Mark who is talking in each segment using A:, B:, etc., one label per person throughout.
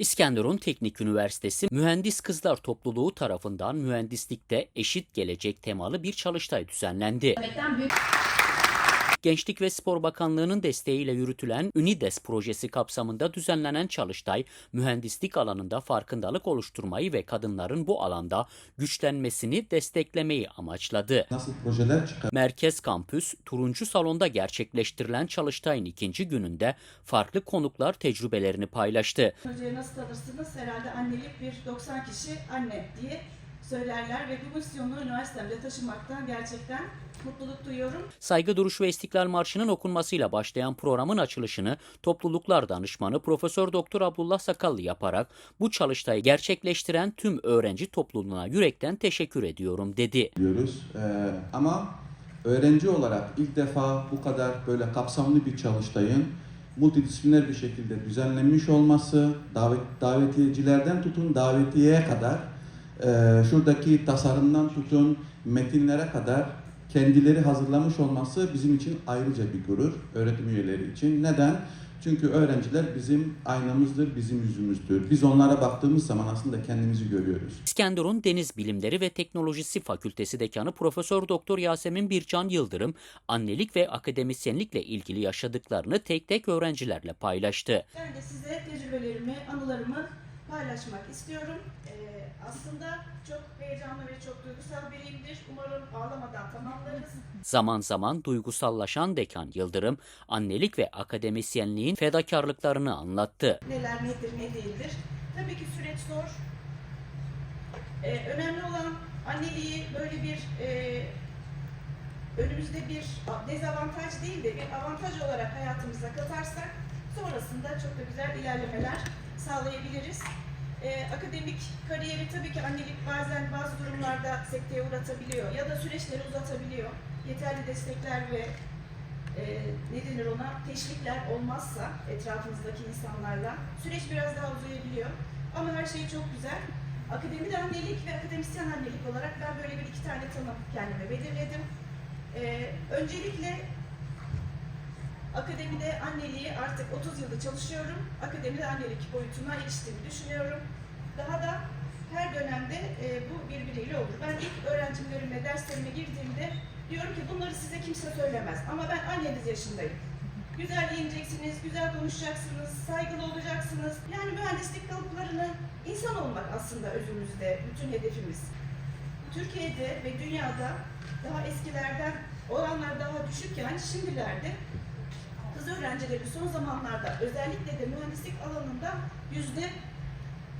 A: İskenderun Teknik Üniversitesi Mühendis Kızlar Topluluğu tarafından mühendislikte eşit gelecek temalı bir çalıştay düzenlendi. Gençlik ve Spor Bakanlığı'nın desteğiyle yürütülen UNIDES projesi kapsamında düzenlenen çalıştay, mühendislik alanında farkındalık oluşturmayı ve kadınların bu alanda güçlenmesini desteklemeyi amaçladı.
B: Nasıl projeler çıkar?
A: Merkez Kampüs, Turuncu Salon'da gerçekleştirilen çalıştayın ikinci gününde farklı konuklar tecrübelerini paylaştı.
C: Hocayı nasıl tanırsınız? Herhalde annelik bir 90 kişi anne diye söylerler ve bu misyonu üniversitemde taşımaktan gerçekten mutluluk duyuyorum.
A: Saygı Duruş ve İstiklal Marşı'nın okunmasıyla başlayan programın açılışını Topluluklar Danışmanı Profesör Doktor Abdullah Sakallı yaparak bu çalıştayı gerçekleştiren tüm öğrenci topluluğuna yürekten teşekkür ediyorum dedi.
B: diyoruz. Ee, ama öğrenci olarak ilk defa bu kadar böyle kapsamlı bir çalıştayın multidisipliner bir şekilde düzenlenmiş olması, davet, davetiyecilerden tutun davetiyeye kadar, e, şuradaki tasarımdan tutun metinlere kadar kendileri hazırlamış olması bizim için ayrıca bir gurur öğretim üyeleri için. Neden? Çünkü öğrenciler bizim aynamızdır, bizim yüzümüzdür. Biz onlara baktığımız zaman aslında kendimizi görüyoruz.
A: İskenderun Deniz Bilimleri ve Teknolojisi Fakültesi Dekanı Profesör Doktor Yasemin Bircan Yıldırım, annelik ve akademisyenlikle ilgili yaşadıklarını tek tek öğrencilerle paylaştı.
C: Ben de size tecrübelerimi, anılarımı paylaşmak istiyorum. Ee, aslında çok heyecanlı ve çok duygusal biriyimdir. Umarım ağlamadan tamamlarız.
A: Zaman zaman duygusallaşan Dekan Yıldırım, annelik ve akademisyenliğin fedakarlıklarını anlattı.
C: Neler nedir ne değildir. Tabii ki süreç zor. Ee, önemli olan anneliği böyle bir e, önümüzde bir dezavantaj değil de bir avantaj olarak hayatımıza katarsak sonrasında çok da güzel ilerlemeler sağlayabiliriz. Ee, akademik kariyeri tabii ki annelik bazen bazı durumlarda sekteye uğratabiliyor ya da süreçleri uzatabiliyor. Yeterli destekler ve e, ne denir ona teşvikler olmazsa etrafınızdaki insanlarla süreç biraz daha uzayabiliyor. Ama her şey çok güzel. Akademide annelik ve akademisyen annelik olarak ben böyle bir iki tane tanım kendime belirledim. Ee, öncelikle akademide anneliği artık 30 yılda çalışıyorum. Akademide annelik boyutuna eriştiğimi düşünüyorum. Daha da her dönemde e, bu birbiriyle olur. Ben ilk öğrencilerimle derslerime girdiğimde diyorum ki bunları size kimse söylemez. Ama ben anneniz yaşındayım. Güzel giyineceksiniz, güzel konuşacaksınız, saygılı olacaksınız. Yani mühendislik kalıplarını insan olmak aslında özümüzde bütün hedefimiz. Türkiye'de ve dünyada daha eskilerden oranlar daha düşükken şimdilerde kız öğrencilerin son zamanlarda özellikle de mühendislik alanında yüzde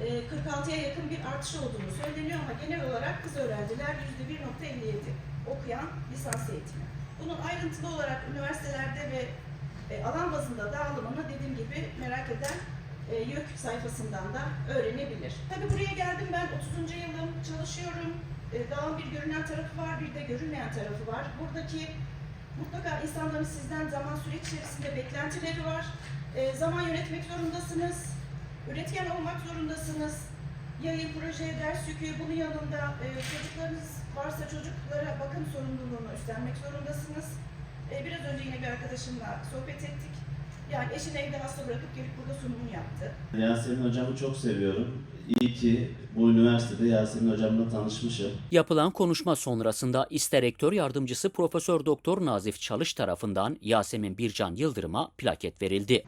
C: e, 46'ya yakın bir artış olduğunu söyleniyor ama genel olarak kız öğrenciler yüzde 1.57 okuyan lisans eğitimi. Bunun ayrıntılı olarak üniversitelerde ve e, alan bazında dağılımını dediğim gibi merak eden e, YÖK sayfasından da öğrenebilir. Tabii buraya geldim ben 30. yılım çalışıyorum. E, daha bir görünen tarafı var, bir de görünmeyen tarafı var. Buradaki mutlaka insanların sizden zaman süreç içerisinde beklentileri var. E, zaman yönetmek zorundasınız. Üretken olmak zorundasınız. Yayın, proje, ders yükü, bunun yanında e, çocuklarınız varsa çocuklara bakım sorumluluğunu üstlenmek zorundasınız. E, biraz önce yine bir arkadaşımla sohbet ettik. Yani eşini evde hasta bırakıp gelip burada sunumunu yaptı.
D: Yasemin hocamı çok seviyorum. İyi ki bu üniversitede Yasemin hocamla tanışmışım.
A: Yapılan konuşma sonrasında İSTE Rektör Yardımcısı Profesör Doktor Nazif Çalış tarafından Yasemin Bircan Yıldırım'a plaket verildi.